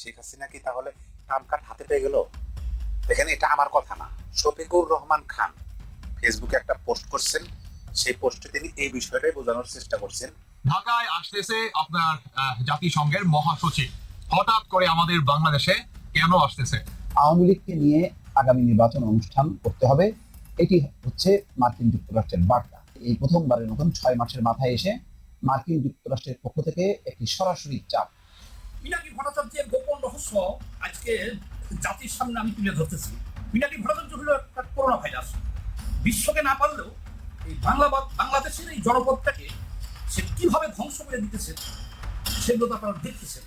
শেখ হাসিনা কি তাহলে কার্ড হাতে পেয়ে গেল? দেখেন এটা আমার কথা না। শফিকুর রহমান খান ফেসবুকে একটা পোস্ট করছেন। সেই পোস্টে তিনি এই বিষয়টাই বোঝানোর চেষ্টা করছেন। ঢাকায় আসতেছে আপনার জাতিসংঘের মহাসচিব। হঠাৎ করে আমাদের বাংলাদেশে কেন আসতেছে? আওয়ামী লীগকে নিয়ে আগামী নির্বাচন অনুষ্ঠান করতে হবে। এটি হচ্ছে মার্কিন যুক্তরাষ্ট্রের বার্তা। এই প্রথমবারের মতন ছয় মাসের মাথায় এসে মার্কিন যুক্তরাষ্ট্রের পক্ষ থেকে একটি সরাসরি চাপ। রহস্য আজকে জাতির সামনে আমি তুলে ধরতেছি। মিনালি ভট্টাচার্য হলো একটা করোনা ভাইরাস। বিশ্বকে না পারলেও এই বাংলা বাংলাদেশের এই জনপদটাকে সে কীভাবে ধ্বংস করে দিতেছে, সেগুলো তো আপনারা দেখতেছেন।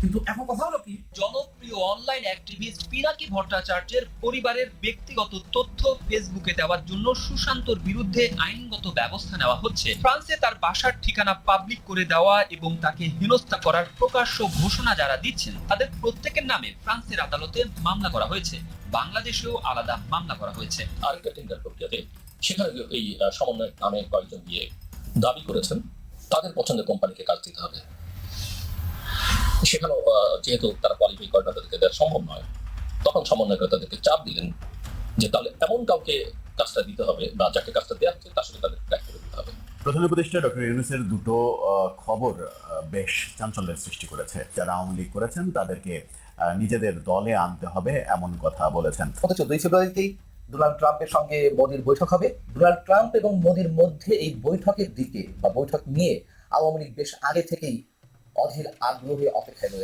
কিন্তু এখন কথা হলো কি, জনপ্রিয় অনলাইন অ্যাক্টিভিস্ট পিনাকি ভট্টাচার্যের পরিবারের ব্যক্তিগত তথ্য ফেসবুকে দেওয়ার জন্য সুশান্তর বিরুদ্ধে আইনগত ব্যবস্থা নেওয়া হচ্ছে। ফ্রান্সে তার বাসার ঠিকানা পাবলিক করে দেওয়া এবং তাকে হেনস্থা করার প্রকাশ্য ঘোষণা যারা দিচ্ছেন তাদের প্রত্যেকের নামে ফ্রান্সের আদালতে মামলা করা হয়েছে। বাংলাদেশেও আলাদা মামলা করা হয়েছে। আরেকটা প্রক্রিয়াতে সেখানে এই আহ, সমন্বয় নামে কয়েকজন দিয়ে দাবি করেছেন তাদের পছন্দের কোম্পানিকে কাজ দিতে হবে। সেখানেও যেহেতু তারা কোয়ালিফাই করে না তাদেরকে দেওয়া সম্ভব নয় তখন সমন্বয়করা তাদেরকে চাপ দিলেন যে তাহলে এমন কাউকে কাজটা দিতে হবে বা যাকে কাজটা দেওয়া হচ্ছে তার সাথে তাদের ট্র্যাক করে দিতে হবে। প্রধান উপদেষ্টা ডক্টর ইউনুসের দুটো খবর বেশ চাঞ্চল্যের সৃষ্টি করেছে। যারা আওয়ামী লীগ করেছেন তাদেরকে নিজেদের দলে আনতে হবে এমন কথা বলেছেন। গত চোদ্দই ফেব্রুয়ারিতেই ডোনাল্ড ট্রাম্পের সঙ্গে মোদির বৈঠক হবে। ডোনাল্ড ট্রাম্প এবং মোদির মধ্যে এই বৈঠকের দিকে বা বৈঠক নিয়ে আওয়ামী লীগ বেশ আগে থেকেই অধীর আগ্রহে অপেক্ষায় রয়েছে।